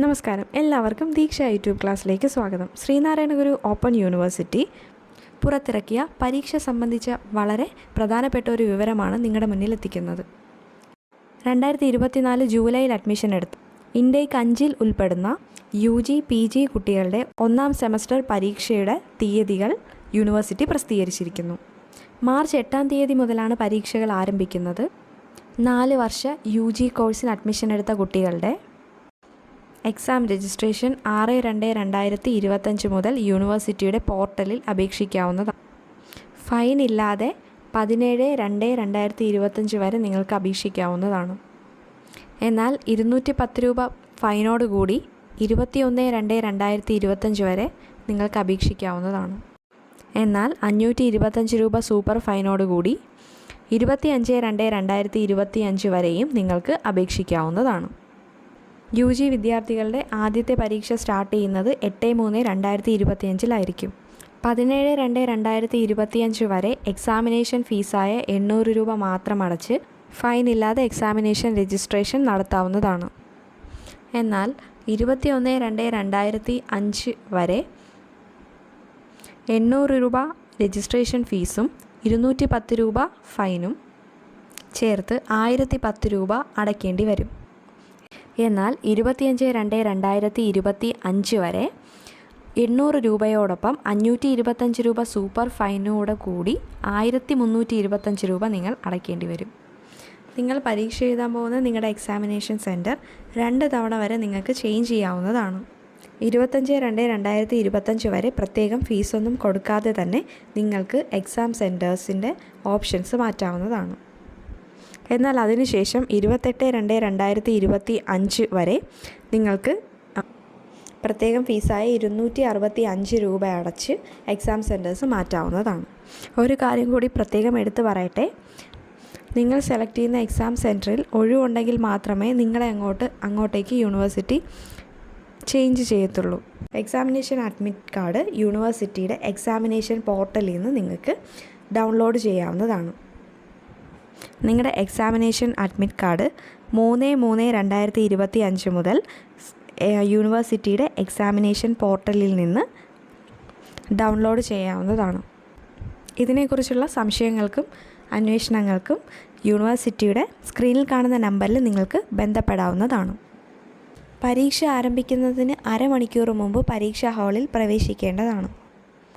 നമസ്കാരം. എല്ലാവർക്കും ദീക്ഷ യൂട്യൂബ് ക്ലാസ്സിലേക്ക് സ്വാഗതം. ശ്രീനാരായണ ഗുരു ഓപ്പൺ യൂണിവേഴ്സിറ്റി പുറത്തിറക്കിയ പരീക്ഷ സംബന്ധിച്ച വളരെ പ്രധാനപ്പെട്ട ഒരു വിവരമാണ് നിങ്ങളുടെ മുന്നിൽ എത്തിക്കുന്നത്. രണ്ടായിരത്തി ഇരുപത്തിനാല് ജൂലൈയിൽ അഡ്മിഷൻ എടുത്തു. ഇൻഡേക്ക് അഞ്ചിൽ ഉൾപ്പെടുന്ന യു ജി പി ജി കുട്ടികളുടെ ഒന്നാം സെമസ്റ്റർ പരീക്ഷയുടെ തീയതികൾ യൂണിവേഴ്സിറ്റി പ്രസിദ്ധീകരിച്ചിരിക്കുന്നു. മാർച്ച് എട്ടാം തീയതി മുതലാണ് പരീക്ഷകൾ ആരംഭിക്കുന്നത്. നാല് വർഷ യു ജി കോഴ്സിന് അഡ്മിഷൻ എടുത്ത കുട്ടികളുടെ എക്സാം രജിസ്ട്രേഷൻ ആറ് രണ്ട് രണ്ടായിരത്തി ഇരുപത്തഞ്ച് മുതൽ യൂണിവേഴ്സിറ്റിയുടെ പോർട്ടലിൽ അപേക്ഷിക്കാവുന്നതാണ്. ഫൈൻ ഇല്ലാതെ പതിനേഴ് രണ്ട് രണ്ടായിരത്തി ഇരുപത്തഞ്ച് വരെ നിങ്ങൾക്ക് അപേക്ഷിക്കാവുന്നതാണ്. എന്നാൽ ഇരുന്നൂറ്റി പത്ത് രൂപ ഫൈനോടുകൂടി ഇരുപത്തിയൊന്ന് രണ്ട് രണ്ടായിരത്തി ഇരുപത്തഞ്ച് വരെ നിങ്ങൾക്ക് അപേക്ഷിക്കാവുന്നതാണ്. എന്നാൽ അഞ്ഞൂറ്റി ഇരുപത്തഞ്ച് രൂപ സൂപ്പർ ഫൈനോടുകൂടി ഇരുപത്തി അഞ്ച് രണ്ട് രണ്ടായിരത്തി ഇരുപത്തി അഞ്ച് വരെയും നിങ്ങൾക്ക് അപേക്ഷിക്കാവുന്നതാണ്. യു ജി വിദ്യാർത്ഥികളുടെ ആദ്യത്തെ പരീക്ഷ സ്റ്റാർട്ട് ചെയ്യുന്നത് എട്ട് മൂന്ന് രണ്ടായിരത്തി ഇരുപത്തിയഞ്ചിലായിരിക്കും. പതിനേഴ് രണ്ട് രണ്ടായിരത്തി ഇരുപത്തിയഞ്ച് വരെ എക്സാമിനേഷൻ ഫീസായ എണ്ണൂറ് രൂപ മാത്രം അടച്ച് ഫൈൻ ഇല്ലാതെ എക്സാമിനേഷൻ രജിസ്ട്രേഷൻ നടത്താവുന്നതാണ്. എന്നാൽ ഇരുപത്തിയൊന്ന് രണ്ട് രണ്ടായിരത്തി അഞ്ച് വരെ എണ്ണൂറ് രൂപ രജിസ്ട്രേഷൻ ഫീസും ഇരുന്നൂറ്റി പത്ത് രൂപ ഫൈനും ചേർത്ത് ആയിരത്തി പത്ത് രൂപ അടയ്ക്കേണ്ടി വരും. എന്നാൽ ഇരുപത്തിയഞ്ച് രണ്ട് രണ്ടായിരത്തി ഇരുപത്തി അഞ്ച് വരെ എണ്ണൂറ് രൂപയോടൊപ്പം അഞ്ഞൂറ്റി ഇരുപത്തഞ്ച് രൂപ സൂപ്പർ ഫൈനോട് കൂടി ആയിരത്തി മുന്നൂറ്റി ഇരുപത്തഞ്ച് രൂപ നിങ്ങൾ അടയ്ക്കേണ്ടി വരും. നിങ്ങൾ പരീക്ഷ എഴുതാൻ പോകുന്ന നിങ്ങളുടെ എക്സാമിനേഷൻ സെന്റർ രണ്ട് തവണ വരെ നിങ്ങൾക്ക് ചേഞ്ച് ചെയ്യാവുന്നതാണ്. ഇരുപത്തഞ്ച് രണ്ട് രണ്ടായിരത്തി ഇരുപത്തഞ്ച് വരെ പ്രത്യേകം ഫീസൊന്നും കൊടുക്കാതെ തന്നെ നിങ്ങൾക്ക് എക്സാം സെന്റേഴ്സിന്റെ ഓപ്ഷൻസ് മാറ്റാവുന്നതാണ്. എന്നാൽ അതിനുശേഷം ഇരുപത്തെട്ട് രണ്ട് രണ്ടായിരത്തി ഇരുപത്തി അഞ്ച് വരെ നിങ്ങൾക്ക് പ്രത്യേകം ഫീസായ ഇരുന്നൂറ്റി അറുപത്തി അഞ്ച് രൂപ അടച്ച് എക്സാം സെന്റേഴ്സ് മാറ്റാവുന്നതാണ്. ഒരു കാര്യം കൂടി പ്രത്യേകം എടുത്തു പറയട്ടെ. നിങ്ങൾ സെലക്ട് ചെയ്യുന്ന എക്സാം സെന്ററിൽ ഒഴിവുണ്ടെങ്കിൽ മാത്രമേ നിങ്ങളെ അങ്ങോട്ട് അങ്ങോട്ടേക്ക് യൂണിവേഴ്സിറ്റി ചേഞ്ച് ചെയ്യത്തുള്ളൂ. എക്സാമിനേഷൻ അഡ്മിറ്റ് കാർഡ് യൂണിവേഴ്സിറ്റിയുടെ എക്സാമിനേഷൻ പോർട്ടലിൽ നിന്ന് നിങ്ങൾക്ക് ഡൗൺലോഡ് ചെയ്യാവുന്നതാണ്. നിങ്ങളുടെ എക്സാമിനേഷൻ അഡ്മിറ്റ് കാർഡ് മൂന്ന് മൂന്ന് രണ്ടായിരത്തി ഇരുപത്തി അഞ്ച് മുതൽ യൂണിവേഴ്സിറ്റിയുടെ എക്സാമിനേഷൻ പോർട്ടലിൽ നിന്ന് ഡൗൺലോഡ് ചെയ്യാവുന്നതാണ്. ഇതിനെക്കുറിച്ചുള്ള സംശയങ്ങൾക്കും അന്വേഷണങ്ങൾക്കും യൂണിവേഴ്സിറ്റിയുടെ സ്ക്രീനിൽ കാണുന്ന നമ്പറിൽ നിങ്ങൾക്ക് ബന്ധപ്പെടാവുന്നതാണ്. പരീക്ഷ ആരംഭിക്കുന്നതിന് അരമണിക്കൂർ മുമ്പ് പരീക്ഷാ ഹാളിൽ പ്രവേശിക്കേണ്ടതാണ്.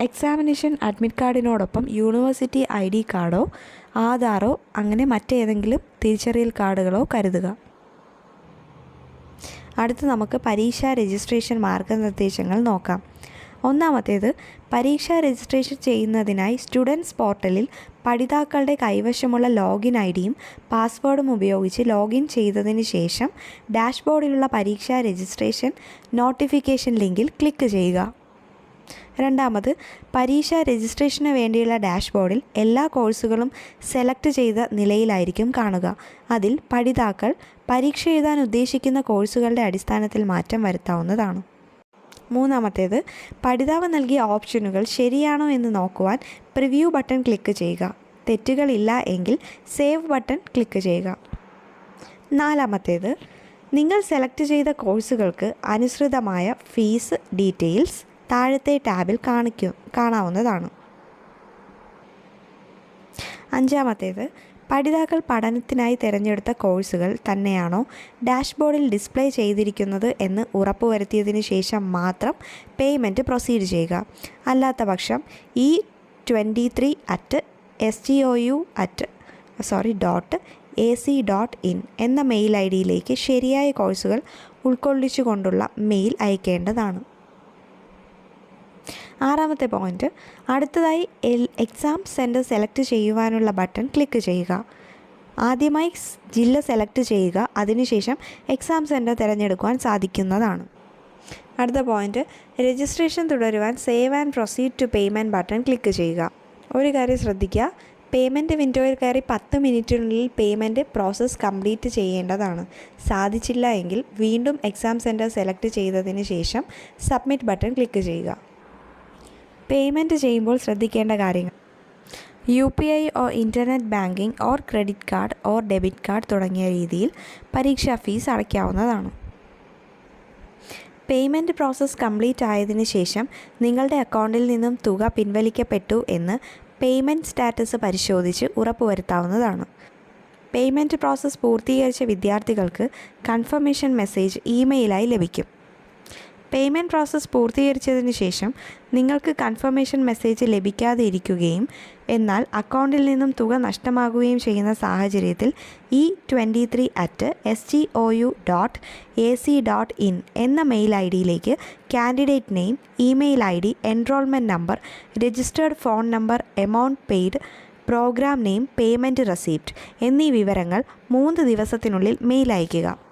എക്സാമിനേഷൻ അഡ്മിറ്റ് കാർഡിനോടൊപ്പം യൂണിവേഴ്സിറ്റി ഐ ഡി കാർഡോ ആധാറോ അങ്ങനെ മറ്റേതെങ്കിലും തിരിച്ചറിയൽ കാർഡുകളോ കരുതുക. അടുത്ത് നമുക്ക് പരീക്ഷാ രജിസ്ട്രേഷൻ മാർഗനിർദ്ദേശങ്ങൾ നോക്കാം. ഒന്നാമത്തേത് പരീക്ഷാ രജിസ്ട്രേഷൻ ചെയ്യുന്നതിനായി സ്റ്റുഡൻസ് പോർട്ടലിൽ പഠിതാക്കളുടെ കൈവശമുള്ള ലോഗിൻ ഐ ഡിയും പാസ്വേഡും ഉപയോഗിച്ച് ലോഗിൻ ചെയ്തതിന് ശേഷം ഡാഷ്ബോർഡിലുള്ള പരീക്ഷാ രജിസ്ട്രേഷൻ നോട്ടിഫിക്കേഷൻ ലിങ്കിൽ ക്ലിക്ക് ചെയ്യുക. രണ്ടാമത് പരീക്ഷ രജിസ്ട്രേഷന് വേണ്ടിയുള്ള ഡാഷ്ബോർഡിൽ എല്ലാ കോഴ്സുകളും സെലക്ട് ചെയ്ത നിലയിലായിരിക്കും കാണുക. അതിൽ പഠിതാക്കൾ പരീക്ഷ എഴുതാൻ ഉദ്ദേശിക്കുന്ന കോഴ്സുകളുടെ അടിസ്ഥാനത്തിൽ മാറ്റം വരുത്താവുന്നതാണ്. മൂന്നാമത്തേത് പഠിതാവ് നൽകിയ ഓപ്ഷനുകൾ ശരിയാണോ എന്ന് നോക്കുവാൻ പ്രിവ്യൂ ബട്ടൺ ക്ലിക്ക് ചെയ്യുക. തെറ്റുകളില്ല എങ്കിൽ സേവ് ബട്ടൺ ക്ലിക്ക് ചെയ്യുക. നാലാമത്തേത് നിങ്ങൾ സെലക്ട് ചെയ്ത കോഴ്സുകൾക്ക് അനുസൃതമായ ഫീസ് ഡീറ്റെയിൽസ് താഴത്തെ ടാബിൽ കാണിക്കും കാണാവുന്നതാണ്. അഞ്ചാമത്തേത് പഠിതാക്കൾ പഠനത്തിനായി തിരഞ്ഞെടുത്ത കോഴ്സുകൾ തന്നെയാണോ ഡാഷ്ബോർഡിൽ ഡിസ്പ്ലേ ചെയ്തിരിക്കുന്നത് എന്ന് ഉറപ്പുവരുത്തിയതിന് ശേഷം മാത്രം പേയ്മെന്റ് പ്രൊസീഡ് ചെയ്യുക. അല്ലാത്ത പക്ഷം ഈ twenty three at S T O U at sorry dot A C dot in എന്ന മെയിൽ ഐ ഡിയിലേക്ക് ശരിയായ കോഴ്സുകൾ ഉൾക്കൊള്ളിച്ചുകൊണ്ടുള്ള മെയിൽ അയക്കേണ്ടതാണ്. ആറാമത്തെ പോയിന്റ്. അടുത്തതായി എക്സാം സെന്റർ സെലക്ട് ചെയ്യുവാനുള്ള ബട്ടൺ ക്ലിക്ക് ചെയ്യുക. ആദ്യമായി ജില്ല സെലക്ട് ചെയ്യുക. അതിനുശേഷം എക്സാം സെന്റർ തിരഞ്ഞെടുക്കുവാൻ സാധിക്കുന്നതാണ്. അടുത്ത point registration തുടരുവാൻ save and proceed to payment button click ചെയ്യുക. ഒരു കാര്യം ശ്രദ്ധിക്കുക. പേയ്മെന്റ് വിൻഡോയിൽ കയറി പത്ത് മിനിറ്റിനുള്ളിൽ പേയ്മെന്റ് പ്രോസസ്സ് കംപ്ലീറ്റ് ചെയ്യേണ്ടതാണ്. സാധിച്ചില്ല എങ്കിൽ വീണ്ടും എക്സാം സെന്റർ സെലക്ട് ചെയ്തതിന് ശേഷം സബ്മിറ്റ് ബട്ടൺ ക്ലിക്ക് ചെയ്യുക. പേയ്മെന്റ് ചെയ്യുമ്പോൾ ശ്രദ്ധിക്കേണ്ട കാര്യങ്ങൾ. U P I or internet banking or credit card or debit card തുടങ്ങിയ രീതിയിൽ പരീക്ഷാ ഫീസ് അടയ്ക്കാവുന്നതാണ്. പേയ്മെന്റ് പ്രോസസ്സ് കംപ്ലീറ്റ് ആയതിനു ശേഷം നിങ്ങളുടെ അക്കൗണ്ടിൽ നിന്നും തുക പിൻവലിക്കപ്പെട്ടു എന്ന് പേയ്മെന്റ് സ്റ്റാറ്റസ് പരിശോധിച്ച് ഉറപ്പുവരുത്താവുന്നതാണ്. പേയ്മെന്റ് പ്രോസസ്സ് പൂർത്തീകരിച്ച വിദ്യാർത്ഥികൾക്ക് കൺഫർമേഷൻ മെസ്സേജ് ഇമെയിലായി ലഭിക്കും. പേയ്മെന്റ് പ്രോസസ്സ് പൂർത്തീകരിച്ചതിന് ശേഷം നിങ്ങൾക്ക് കൺഫർമേഷൻ മെസ്സേജ് ലഭിക്കാതെ ഇരിക്കുകയും എന്നാൽ അക്കൗണ്ടിൽ നിന്നും തുക നഷ്ടമാകുകയും ചെയ്യുന്ന സാഹചര്യത്തിൽ E twenty three at S G O U dot A C dot in എന്ന മെയിൽ ഐ ഡിയിലേക്ക് candidate name email I D enrolment number registered phone number amount paid programme name payment receipt എന്നീ വിവരങ്ങൾ മൂന്ന് ദിവസത്തിനുള്ളിൽ mail അയയ്ക്കുക.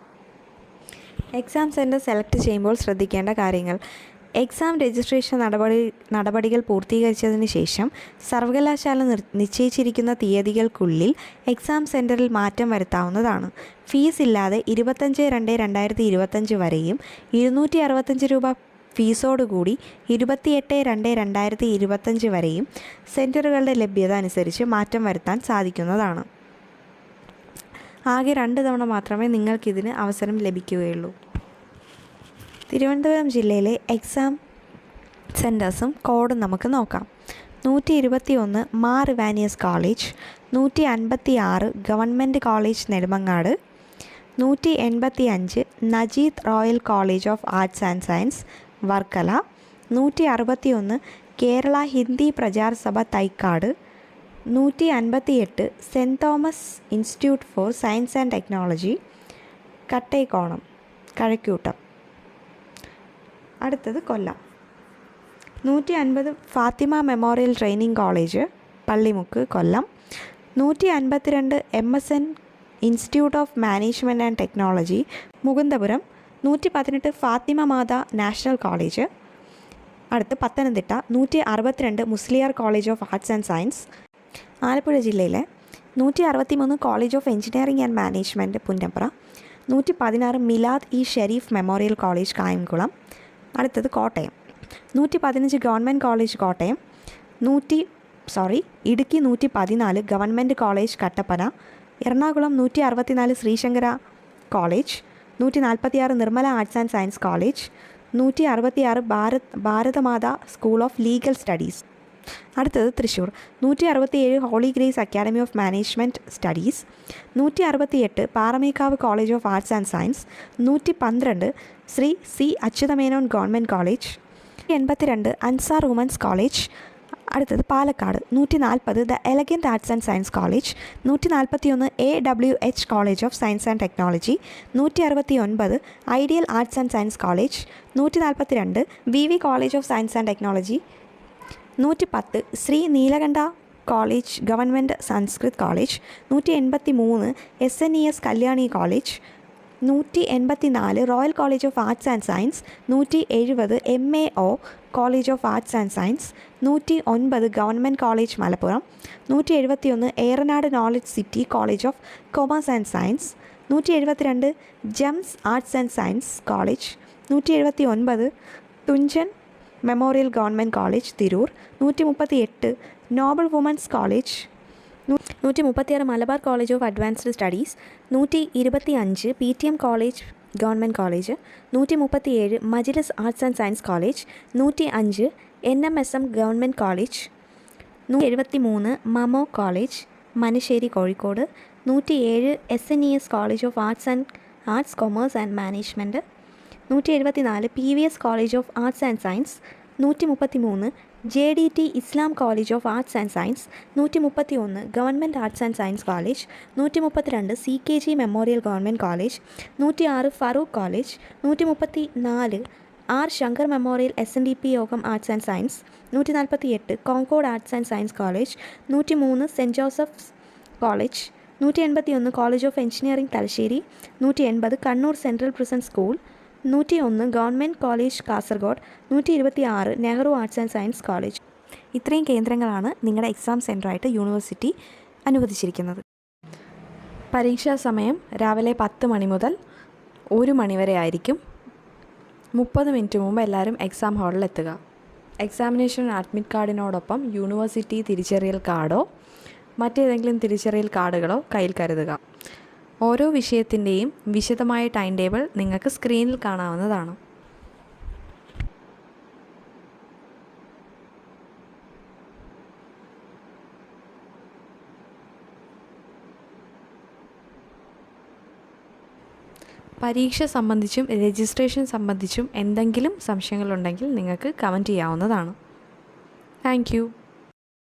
Exam centre select ചെയ്യുമ്പോൾ ശ്രദ്ധിക്കേണ്ട കാര്യങ്ങൾ. എക്സാം രജിസ്ട്രേഷൻ നടപടി നടപടികൾ പൂർത്തീകരിച്ചതിന് ശേഷം സർവകലാശാല നിശ്ചയിച്ചിരിക്കുന്ന തീയതികൾക്കുള്ളിൽ എക്സാം സെന്ററിൽ മാറ്റം വരുത്താവുന്നതാണ്. ഫീസ് ഇല്ലാതെ ഇരുപത്തഞ്ച് രണ്ട് രണ്ടായിരത്തി ഇരുപത്തഞ്ച് വരെയും ഇരുന്നൂറ്റി അറുപത്തഞ്ച് രൂപ ഫീസോടുകൂടി ഇരുപത്തിയെട്ട് രണ്ട് രണ്ടായിരത്തി ഇരുപത്തഞ്ച് വരെയും സെന്ററുകളുടെ ലഭ്യത അനുസരിച്ച് മാറ്റം വരുത്താൻ സാധിക്കുന്നതാണ്. ആകെ രണ്ട് തവണ മാത്രമേ നിങ്ങൾക്കിതിന് അവസരം ലഭിക്കുകയുള്ളൂ. തിരുവനന്തപുരം ജില്ലയിലെ എക്സാം സെന്റേഴ്സും കോഡും നമുക്ക് നോക്കാം. നൂറ്റി ഇരുപത്തി ഒന്ന് മാർ ഇവാനിയസ് കോളേജ് നൂറ്റി അൻപത്തി ആറ് ഗവൺമെന്റ് കോളേജ് നെടുമങ്ങാട് നൂറ്റി എൺപത്തി അഞ്ച് Najeed royal college of arts and science Varkala നൂറ്റി അറുപത്തി ഒന്ന് കേരള ഹിന്ദി പ്രചാർ സഭ തൈക്കാട് നൂറ്റി അൻപത്തി എട്ട് saint Thomas institute for science and technology Kattekonam Kazhakkoottam. അടുത്തത് കൊല്ലം. നൂറ്റി അൻപത് Fathima memorial training college Pallimukku Kollam. നൂറ്റി അൻപത്തിരണ്ട് M S N institute of management and technology Mukundapuram. നൂറ്റി പതിനെട്ട് ഫാത്തിമ മാത നാഷണൽ കോളേജ്. അടുത്ത് പത്തനംതിട്ട. നൂറ്റി അറുപത്തിരണ്ട് Musaliar college of arts and science. Alappuzha ജില്ലയിലെ നൂറ്റി അറുപത്തി മൂന്ന് college of engineering and management Punnapra നൂറ്റി പതിനാറ് മിലാദ് ഇ ഷെരീഫ് മെമ്മോറിയൽ കോളേജ് കായംകുളം അടുത്തത് കോട്ടയം. നൂറ്റി പതിനഞ്ച് ഗവൺമെന്റ് കോളേജ് കോട്ടയം നൂറ്റി സോറി ഇടുക്കി നൂറ്റി പതിനാല് ഗവൺമെന്റ് കോളേജ് കട്ടപ്പന എറണാകുളം നൂറ്റി അറുപത്തിനാല് ശ്രീശങ്കര കോളേജ് നൂറ്റി നാൽപ്പത്തിയാറ് Nirmala arts and science college നൂറ്റി അറുപത്തിയാറ് Bharat Bharatamata school of legal studies അടുത്തത് തൃശ്ശൂർ. നൂറ്റി അറുപത്തിയേഴ് holy grace academy of management studies. നൂറ്റി അറുപത്തിയെട്ട് Paramekkavu college of arts and science. നൂറ്റി പന്ത്രണ്ട് Sree C Achuthamenon government college. എൺപത്തിരണ്ട് അൻസാർ വുമൻസ് കോളേജ്. അടുത്തത് പാലക്കാട്. നൂറ്റി നാൽപ്പത് the elegant arts and science college. നൂറ്റി നാൽപ്പത്തിയൊന്ന് A W H college of science and technology. നൂറ്റി അറുപത്തി ഒൻപത് ideal arts and science college. നൂറ്റി നാൽപ്പത്തി രണ്ട് V V college of science and technology. നൂറ്റി പത്ത് Sree Neelakanta college government Sanskrit college നൂറ്റി എൺപത്തി മൂന്ന് S N E S Kalyani college നൂറ്റി എൺപത്തി നാല് royal college of arts and science നൂറ്റി എഴുപത് M A O college of arts and science നൂറ്റി ഒൻപത് ഗവൺമെന്റ് കോളേജ് മലപ്പുറം നൂറ്റി എഴുപത്തി ഒന്ന് Eranad knowledge city college of commerce and science നൂറ്റി എഴുപത്തിരണ്ട് gems arts and science college നൂറ്റി എഴുപത്തി ഒൻപത് Thunchan memorial government college Tirur നൂറ്റി മുപ്പത്തി എട്ട് നോബൽ വുമൻസ് കോളേജ് നൂറ്റി മുപ്പത്തിയാറ് Malabar college of advanced studies നൂറ്റി ഇരുപത്തി അഞ്ച് P T M college government college നൂറ്റി മുപ്പത്തിയേഴ് Majlis arts and science college നൂറ്റി അഞ്ച് N M S M government college നൂറ്റി എഴുപത്തി മൂന്ന് മമോ കോളേജ് മനശ്ശേരി കോഴിക്കോട് നൂറ്റി ഏഴ് S N E S college of arts and arts commerce and management നൂറ്റി എഴുപത്തി നാല് P V S college of arts and science നൂറ്റി മുപ്പത്തി മൂന്ന് J D T Islam college of arts and science നൂറ്റി മുപ്പത്തി ഒന്ന് government arts and science college നൂറ്റി മുപ്പത്തിരണ്ട് C K G memorial government college നൂറ്റി ആറ് ഫറൂഖ് കോളേജ് നൂറ്റി മുപ്പത്തി നാല് R Shankar memorial S N D P Yogam arts and science നൂറ്റി നാൽപ്പത്തി എട്ട് concord arts and science college നൂറ്റി മൂന്ന് സെന്റ് ജോസഫ്സ് കോളേജ് നൂറ്റി എൺപത്തി ഒന്ന് കോളേജ് ഓഫ് എഞ്ചിനീയറിംഗ് തലശ്ശേരി നൂറ്റി എൺപത് കണ്ണൂർ സെൻട്രൽ പ്രിസൺ സ്കൂൾ നൂറ്റി ഒന്ന് ഗവൺമെന്റ് കോളേജ് കാസർഗോഡ് നൂറ്റി ഇരുപത്തി ആറ് Nehru arts and science college. ഇത്രയും കേന്ദ്രങ്ങളാണ് നിങ്ങളുടെ എക്സാം സെന്ററായിട്ട് യൂണിവേഴ്സിറ്റി അനുവദിച്ചിരിക്കുന്നത്. പരീക്ഷാ സമയം രാവിലെ പത്ത് മണി മുതൽ ഒരു മണി വരെ ആയിരിക്കും. മുപ്പത് മിനിറ്റ് മുമ്പ് എല്ലാവരും എക്സാം ഹാളിൽ എത്തുക. എക്സാമിനേഷൻ അഡ്മിറ്റ് കാർഡിനോടൊപ്പം യൂണിവേഴ്സിറ്റി തിരിച്ചറിയൽ കാർഡോ മറ്റേതെങ്കിലും തിരിച്ചറിയൽ കാർഡുകളോ കയ്യിൽ കരുതുക. ഓരോ വിഷയത്തിന്റെയും വിശദമായ ടൈം ടേബിൾ നിങ്ങൾക്ക് സ്ക്രീനിൽ കാണാവുന്നതാണ്. പരീക്ഷ സംബന്ധിച്ചും രജിസ്ട്രേഷൻ സംബന്ധിച്ചും എന്തെങ്കിലും സംശയങ്ങളുണ്ടെങ്കിൽ നിങ്ങൾക്ക് കമന്റ് ചെയ്യാവുന്നതാണ്. താങ്ക്